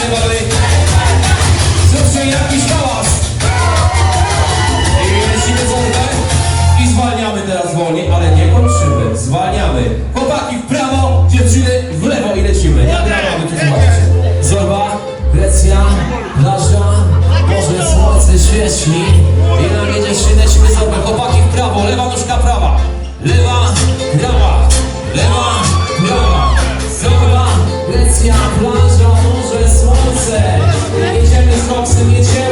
się bawi Zróbcie jakiś hałas. I lecimy zonkę tak? I zwalniamy teraz wolniej, ale nie kończymy. Zwalniamy. Chłopaki w prawo, dziewczyny w lewo i lecimy. Jak mamy Zorba, Grecja, plaża Może słońce świeci. I nam jedzie się lecimy zorbę Chłopaki w prawo, lewa nóżka prawa. Lewa, prawa. Lewa to be